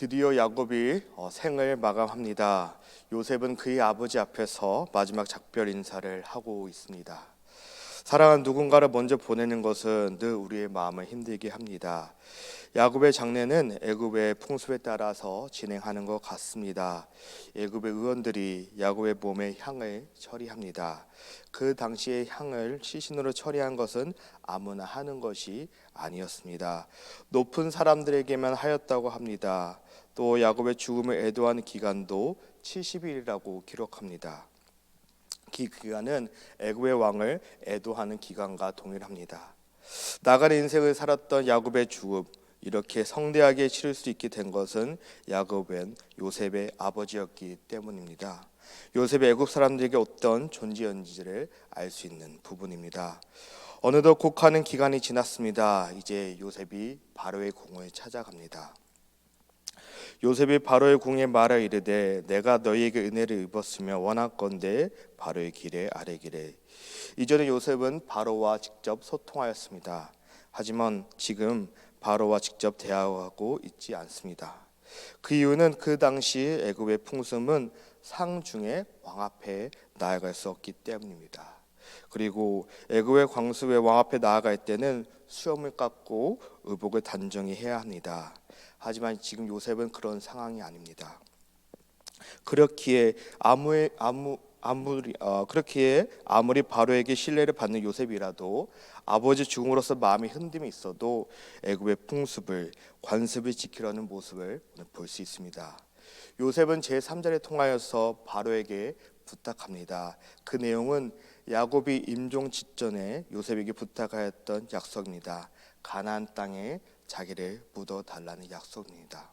드디어 야곱이 어, 생을 마감합니다. 요셉은 그의 아버지 앞에서 마지막 작별 인사를 하고 있습니다. 사랑하는 누군가를 먼저 보내는 것은 늘 우리의 마음을 힘들게 합니다. 야곱의 장례는 애굽의 풍습에 따라서 진행하는 것 같습니다. 애굽의 의원들이 야곱의 몸에 향을 처리합니다. 그 당시에 향을 시신으로 처리한 것은 아무나 하는 것이 아니었습니다. 높은 사람들에게만 하였다고 합니다. 또 야곱의 죽음을 애도하는 기간도 70일이라고 기록합니다. 그 기간은 애굽의 왕을 애도하는 기간과 동일합니다. 나간 인생을 살았던 야곱의 죽음 이렇게 성대하게 치를 수 있게 된 것은 야곱은 요셉의 아버지였기 때문입니다. 요셉이 애굽 사람들에게 어떤 존재였는지를 알 수 있는 부분입니다. 어느덧 곡하는 기간이 지났습니다. 이제 요셉이 바로의 궁을 찾아갑니다. 요셉이 바로의 궁에 말하 이르되 내가 너희에게 은혜를 입었으며 원하건대 바로의 길에 아래기래 이전에 요셉은 바로와 직접 소통하였습니다. 하지만 지금 바로와 직접 대화하고 있지 않습니다. 그 이유는 그 당시 애굽의 풍습은 상중에 왕 앞에 나아갈 수 없기 때문입니다. 그리고 애굽의 광수의 왕 앞에 나아갈 때는 수염을 깎고 의복을 단정히 해야 합니다. 하지만 지금 요셉은 그런 상황이 아닙니다. 그렇기에 아무 아무 아무리 어, 그렇기에 아무리 바로에게 신뢰를 받는 요셉이라도 아버지 죽음으로써 마음이 흔듦이 있어도 애굽의 풍습을 관습을 지키려는 모습을 볼 수 있습니다. 요셉은 제 3절에 통하여서 바로에게 부탁합니다. 그 내용은 야곱이 임종 직전에 요셉에게 부탁하였던 약속입니다. 가나안 땅에 자기를 묻어 달라는 약속입니다.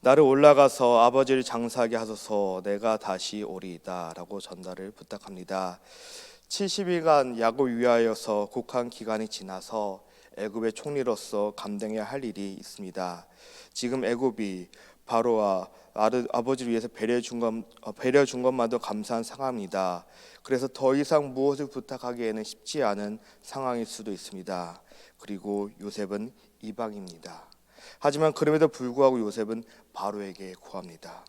나를 올라가서 아버지를 장사하게 하소서 내가 다시 오리이다라고 전달을 부탁합니다. 70일간 야곱 위하여서 곡한 기간이 지나서 애굽의 총리로서 감당해야 할 일이 있습니다. 지금 애굽이 바로와 아버지를 위해서 배려해 준 것, 어, 배려해 준 것만도 감사한 상황입니다. 그래서 더 이상 무엇을 부탁하기에는 쉽지 않은 상황일 수도 있습니다. 그리고 요셉은 이방입니다. 하지만 그럼에도 불구하고 요셉은 바로에게 구합니다.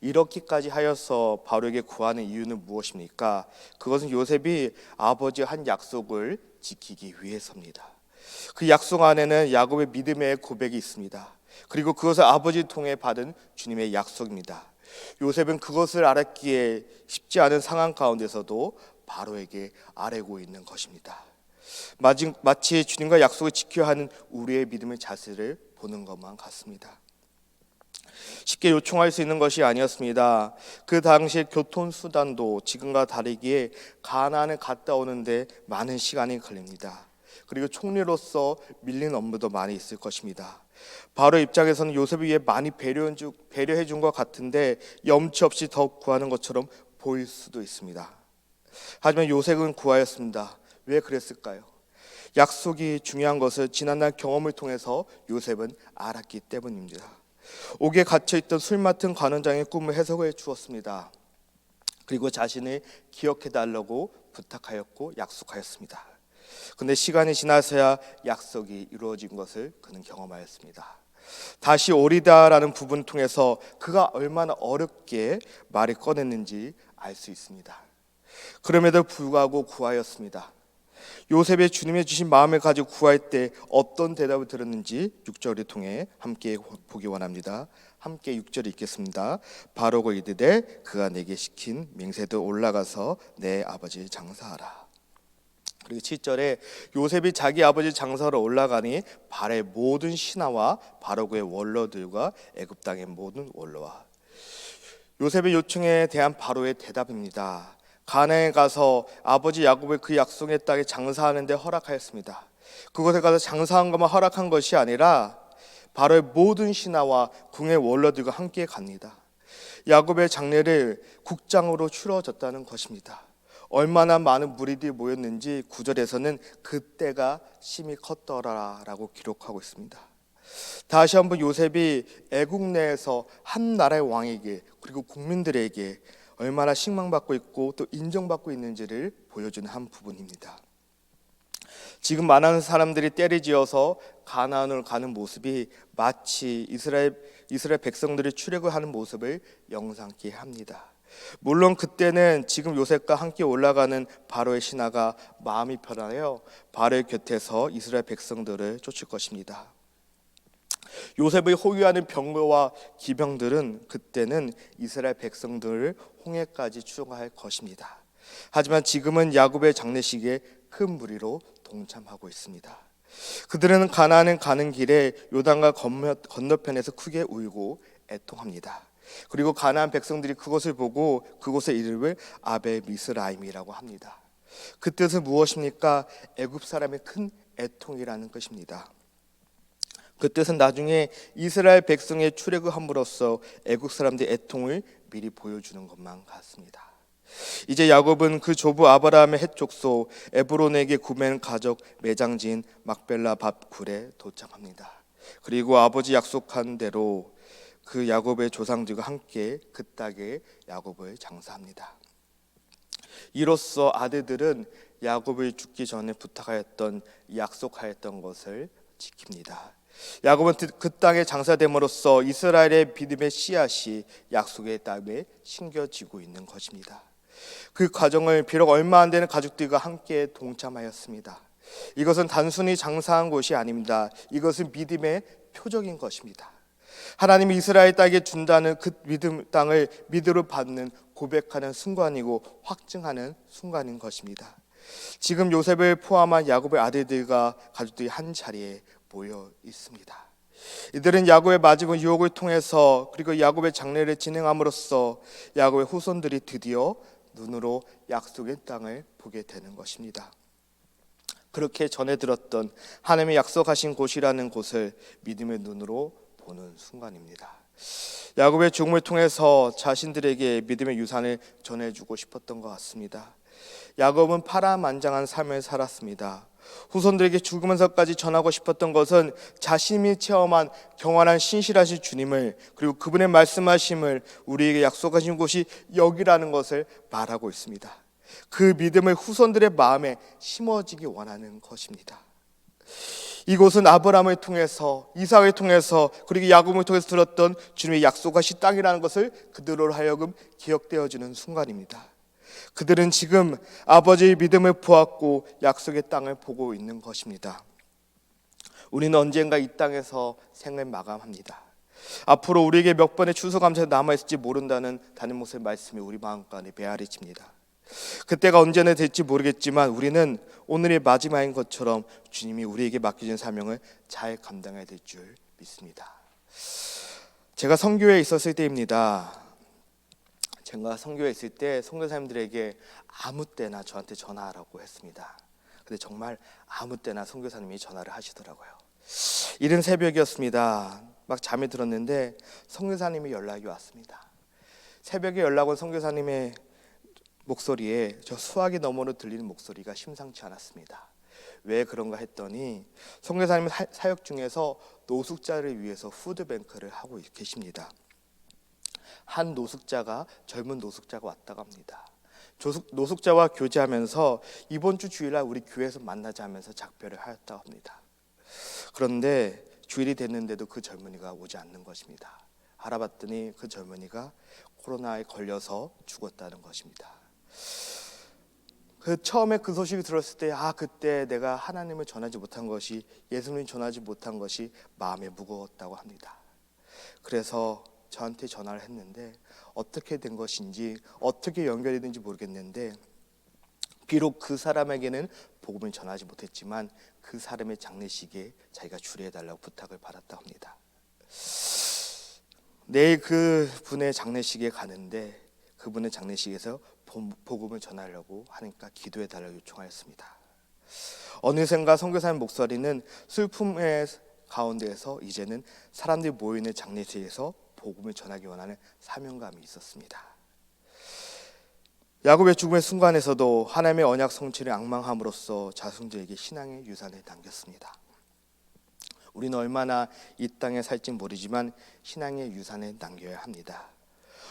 이렇게까지 하여서 바로에게 구하는 이유는 무엇입니까? 그것은 요셉이 아버지의 한 약속을 지키기 위해서입니다. 그 약속 안에는 야곱의 믿음의 고백이 있습니다. 그리고 그것을 아버지 통해 받은 주님의 약속입니다. 요셉은 그것을 알았기에 쉽지 않은 상황 가운데서도 바로에게 아뢰고 있는 것입니다. 마치 주님과 약속을 지켜야 하는 우리의 믿음의 자세를 보는 것만 같습니다. 쉽게 요청할 수 있는 것이 아니었습니다. 그 당시 교통 수단도 지금과 다르기에 가나안을 갔다 오는데 많은 시간이 걸립니다. 그리고 총리로서 밀린 업무도 많이 있을 것입니다. 바로 입장에서는 요셉을 위해 많이 배려해 준 것 같은데 염치 없이 더 구하는 것처럼 보일 수도 있습니다. 하지만 요셉은 구하였습니다. 왜 그랬을까요? 약속이 중요한 것을 지난날 경험을 통해서 요셉은 알았기 때문입니다. 옥에 갇혀 있던 술 맡은 관원장의 꿈을 해석해 주었습니다. 그리고 자신을 기억해 달라고 부탁하였고 약속하였습니다. 근데 시간이 지나서야 약속이 이루어진 것을 그는 경험하였습니다. 다시 오리다라는 부분을 통해서 그가 얼마나 어렵게 말을 꺼냈는지 알 수 있습니다. 그럼에도 불구하고 구하였습니다. 요셉의 주님의 주신 마음을 가지고 구할 때 어떤 대답을 들었는지 6절을 통해 함께 보기 원합니다. 함께 6절 읽겠습니다. 바로고 이르되 그가 내게 시킨 맹세도 올라가서 내 아버지 장사하라. 그리고 7절에 요셉이 자기 아버지 장사로 올라가니 발의 모든 신하와 바로고의 원로들과 애굽 땅의 모든 원로와 요셉의 요청에 대한 바로의 대답입니다. 가나에 가서 아버지 야곱의 그 약속의 땅에 장사하는데 허락하였습니다. 그곳에 가서 장사한 것만 허락한 것이 아니라 바로의 모든 신하와 궁의 원로들과 함께 갑니다. 야곱의 장례를 국장으로 치러졌다는 것입니다. 얼마나 많은 무리들이 모였는지 구절에서는 그때가 심히 컸더라라고 기록하고 있습니다. 다시 한번 요셉이 애국 내에서 한 나라의 왕에게 그리고 국민들에게 얼마나 식망받고 있고 또 인정받고 있는지를 보여주는 한 부분입니다. 지금 많은 사람들이 때리지어서 가나안을 가는 모습이 마치 이스라엘 이스라엘 백성들이 출애굽 하는 모습을 영상케 합니다. 물론 그때는 지금 요셉과 함께 올라가는 바로의 신하가 마음이 편하여 바로의 곁에서 이스라엘 백성들을 쫓을 것입니다. 요셉의 호위하는 병거와 기병들은 그때는 이스라엘 백성들을 홍해까지 추종할 것입니다. 하지만 지금은 야곱의 장례식에 큰 무리로 동참하고 있습니다. 그들은 가나안에 가는 길에 요단과 건너- 건너편에서 크게 울고 애통합니다. 그리고 가나안 백성들이 그것을 보고 그곳의 이름을 아베 미스라임이라고 합니다. 그 뜻은 무엇입니까? 애굽 사람의 큰 애통이라는 것입니다. 그 뜻은 나중에 이스라엘 백성의 출애굽함으로써 애국 사람들의 애통을 미리 보여주는 것만 같습니다. 이제 야곱은 그 조부 아브라함의 헷 족소 에브론에게 구매한 가족 매장지인 막벨라 밥 굴에 도착합니다. 그리고 아버지 약속한 대로 그 야곱의 조상들과 함께 그 땅에 야곱을 장사합니다. 이로써 아들들은 야곱을 죽기 전에 부탁하였던 약속하였던 것을 지킵니다. 야곱은 그 땅에 장사됨으로써 이스라엘의 믿음의 씨앗이 약속의 땅에 심겨지고 있는 것입니다. 그 과정을 비록 얼마 안 되는 가족들과 함께 동참하였습니다. 이것은 단순히 장사한 것이 아닙니다. 이것은 믿음의 표적인 것입니다. 하나님이 이스라엘 땅에 준다는 그 믿음 땅을 믿음으로 받는 고백하는 순간이고 확증하는 순간인 것입니다. 지금 요셉을 포함한 야곱의 아들들과 가족들이 한 자리에 모여 있습니다. 이들은 야곱의 마지막 유혹을 통해서 그리고 야곱의 장례를 진행함으로써 야곱의 후손들이 드디어 눈으로 약속의 땅을 보게 되는 것입니다. 그렇게 전해 들었던 하나님의 약속하신 곳이라는 곳을 믿음의 눈으로 보는 순간입니다. 야곱의 죽음을 통해서 자신들에게 믿음의 유산을 전해주고 싶었던 것 같습니다. 야곱은 파란만장한 삶을 살았습니다. 후손들에게 죽으면서까지 전하고 싶었던 것은 자신이 체험한 경활한 신실하신 주님을 그리고 그분의 말씀하심을 우리에게 약속하신 곳이 여기라는 것을 말하고 있습니다. 그 믿음을 후손들의 마음에 심어지기 원하는 것입니다. 이곳은 아브라함을 통해서 이삭을 통해서 그리고 야곱을 통해서 들었던 주님의 약속하신 땅이라는 것을 그들로 하여금 기억되어지는 순간입니다. 그들은 지금 아버지의 믿음을 보았고 약속의 땅을 보고 있는 것입니다. 우리는 언젠가 이 땅에서 생을 마감합니다. 앞으로 우리에게 몇 번의 추수감사가 남아 있을지 모른다는 담임 목사의 말씀이 우리 마음간에 메아리 칩니다. 그때가 언제나 될지 모르겠지만 우리는 오늘의 마지막인 것처럼 주님이 우리에게 맡겨진 사명을 잘 감당해야 될 줄 믿습니다. 제가 선교에 있었을 때입니다. 제가 선교에 있을 때 선교사님들에게 아무 때나 저한테 전화하라고 했습니다. 근데 정말 아무 때나 선교사님이 전화를 하시더라고요. 이른 새벽이었습니다. 막 잠이 들었는데 선교사님이 연락이 왔습니다. 새벽에 연락 온 선교사님의 목소리에 저 수화기 너머로 들리는 목소리가 심상치 않았습니다. 왜 그런가 했더니 선교사님 사역 중에서 노숙자를 위해서 푸드뱅크를 하고 계십니다. 한 노숙자가 젊은 노숙자가 왔다고 합니다. 조숙, 노숙자와 교제하면서 이번 주 주일날 우리 교회에서 만나자 하면서 작별을 하였다고 합니다. 그런데 주일이 됐는데도 그 젊은이가 오지 않는 것입니다. 알아봤더니 그 젊은이가 코로나에 걸려서 죽었다는 것입니다. 그 처음에 그 소식을 들었을 때 아 그때 내가 하나님을 전하지 못한 것이 예수님을 전하지 못한 것이 마음에 무거웠다고 합니다. 그래서 저한테 전화를 했는데 어떻게 된 것인지 어떻게 연결이 된지 모르겠는데 비록 그 사람에게는 복음을 전하지 못했지만 그 사람의 장례식에 자기가 주례해 달라고 부탁을 받았다고 합니다. 내일 그 분의 장례식에 가는데 그분의 장례식에서 복음을 전하려고 하니까 기도해 달라고 요청하였습니다. 어느샌가 선교사님 목소리는 슬픔의 가운데에서 이제는 사람들이 모이는 장례식에서 복음을 전하기 원하는 사명감이 있었습니다. 야곱의 죽음의 순간에서도 하나님의 언약 성취를 악망함으로써 자손들에게 신앙의 유산을 남겼습니다. 우리는 얼마나 이 땅에 살지 모르지만 신앙의 유산을 남겨야 합니다.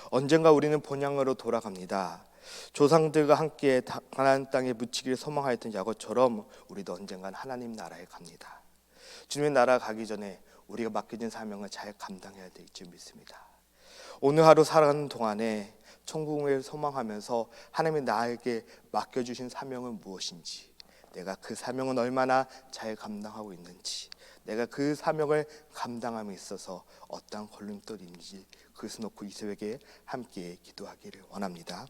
언젠가 우리는 본향으로 돌아갑니다. 조상들과 함께 다- 가나안 땅에 묻히기를 소망하였던 야곱처럼 우리도 언젠간 하나님 나라에 갑니다. 주님의 나라 가기 전에 우리가 맡겨진 사명을 잘 감당해야 될 줄 믿습니다. 오늘 하루 살아가는 동안에 천국을 소망하면서 하나님이 나에게 맡겨주신 사명은 무엇인지, 내가 그 사명은 얼마나 잘 감당하고 있는지, 내가 그 사명을 감당함에 있어서 어떠한 걸림돌인지 그것을 놓고 이 새벽에 함께 기도하기를 원합니다.